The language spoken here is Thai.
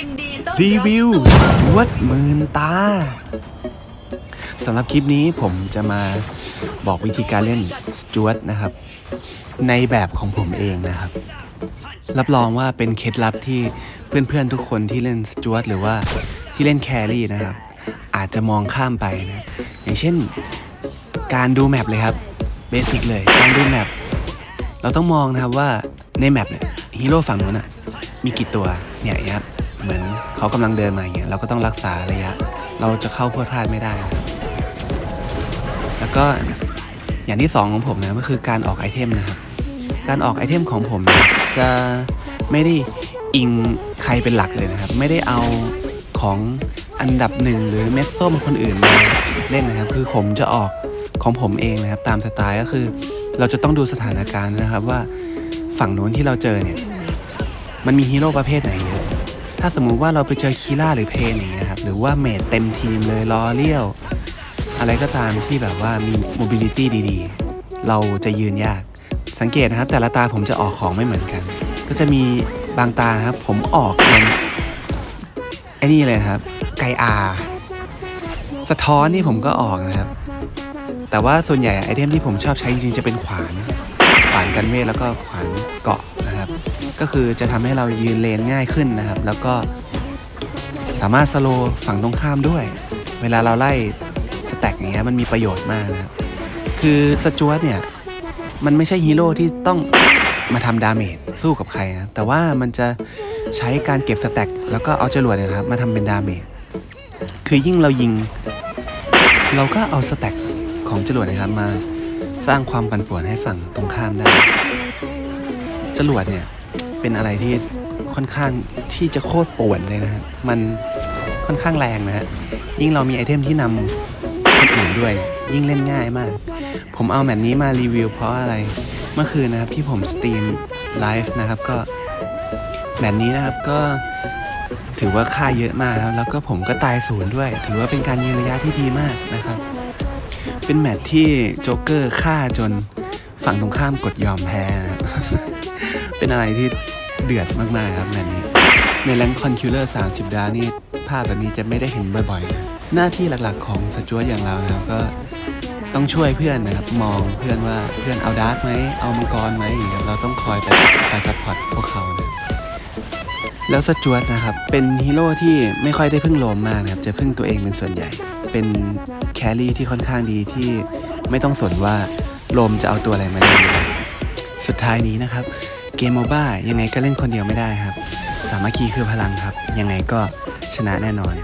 ยินดีต้อนรีวิวสู่จวดหมื่นตาสำหรับคลิปนี้ผมจะมาบอกวิธีการเล่นสจวตนะครับ ในแบบของผมเองนะครับ รับรองว่าเป็นเคล็ดลับที่เพื่อนๆทุกคนที่เล่นสจวตหรือว่าที่เล่นแครี่นะครับ อาจจะมองข้ามไปนะอย่างเช่นการดูแมปเลยครับเบสิกเลยการดูแมปเราต้องมองนะครับว่าในแมปเนี่ยฮีโร่ฝั่งนู้นอะมีกี่ตัวเนี่ยอย่างเงี้ยครับ เหมือนเขากำลังเดินมาอย่างเงี้ยเราก็ต้องรักษาระยะ เราจะเข้าพวดพลาดไม่ได้นะครับแล้วก็อย่างที่สองของผมนะก็คือการออกไอเทมนะครับ การออกไอเทมของผมจะไม่ได้อิงใครเป็นหลักเลยนะครับ ไม่ได้เอาของอันดับหนึ่งหรือเม็ดส้มคนอื่นมาเล่นนะครับ คือผมจะออกของผมเองนะครับ ตามสไตล์ก็คือ เราจะต้องดูสถานการณ์นะครับว่าฝั่งโน้นที่เราเจอเนี่ย มันมีฮีโร่ประเภทไหนเยอะ ถ้าสมมุติว่าเราไปเจอคีล่าหรือเพนอย่างเงี้ยครับหรือว่าเมดเต็มทีมเลยลอเลี้ยว อะไรก็ตามที่แบบว่ามีโมบิลิตี้ดีๆ เราจะยืนยาก สังเกตนะครับ แต่ละตาผมจะออกของไม่เหมือนกัน ก็จะมีบางตานะครับ ผมออกเป็นไอ้นี่เลยครับ ไกอาสะท้อนนี่ผมก็ออกนะครับ แต่ว่าส่วนใหญ่ไอเทมที่ผมชอบใช้จริงๆจะเป็นขวาน ขวานกันเวทแล้วก็ขวานเกาะ ก็คือจะทำให้เรายืนเลนง่ายขึ้นนะครับ แล้วก็สามารถสโลฝั่งตรงข้ามด้วย เวลาเราไล่สแต็กอย่างเงี้ยมันมีประโยชน์มากนะครับ คือสจวตเนี่ย มันไม่ใช่ฮีโร่ที่ต้องมาทำดาเมจสู้กับใครนะแต่ว่ามันจะใช้การเก็บสแต็กแล้วก็เอาจรวดนยนะครับ มาทำเป็นดาเมจคือยิ่งเรายิง เราก็เอาสแต็กของจรวดนะครับมาสร้างความปั่นป่วนให้ฝั่งตรงข้ามได้จรวดเนี่ย เป็นอะไรที่ค่อนข้างที่จะโคตรป่วนเลยนะมันค่อนข้างแรงนะฮะยิ่งเรามีไอเทมที่นำคนอื่นด้วยเนี่ยยิ่งเล่นง่ายมาก ผมเอาแมตช์นี้มารีวิวเพราะอะไร เมื่อคืนนะครับที่ผมสตรีมไลฟ์นะครับก็แมตช์นี้นะครับก็ถือว่าค่าเยอะมากนะครับแล้วก็ผมก็ตายศูนย์ด้วย ถือว่าเป็นการยืนระยะที่ดีมากนะครับ เป็นแมตช์ที่โจ๊กเกอร์ฆ่าจนฝั่งตรงข้ามกดยอมแพ้ เป็นอะไรที่ เดือดมากๆครับแมตช์นี้ ในแรงคอนคิวเลอร์30 ดาวนี่ภาพแบบนี้จะไม่ได้เห็นบ่อยๆนะหน้าที่หลักๆของสจวตอย่างเรานะครับก็ต้องช่วยเพื่อนนะครับ มองเพื่อนว่าเพื่อนเอาดาร์กไหมเอามังกรไหมอย่างเงี้ยเราต้องคอยไปคอยซัพพอร์ตพวกเขานะแล้วสจวตนะครับ เป็นฮีโร่ที่ไม่ค่อยได้พึ่งโลมมากนะครับจะพึ่งตัวเองเป็นส่วนใหญ่ เป็นแครี่ที่ค่อนข้างดีที่ไม่ต้องสนว่าโลมจะเอาตัวอะไรมาเล่นสุดท้ายนี้นะครับ เกมโมบ้ายังไงก็เล่นคนเดียวไม่ได้ครับ สามัคคีคือพลังครับ ยังไงก็ชนะแน่นอน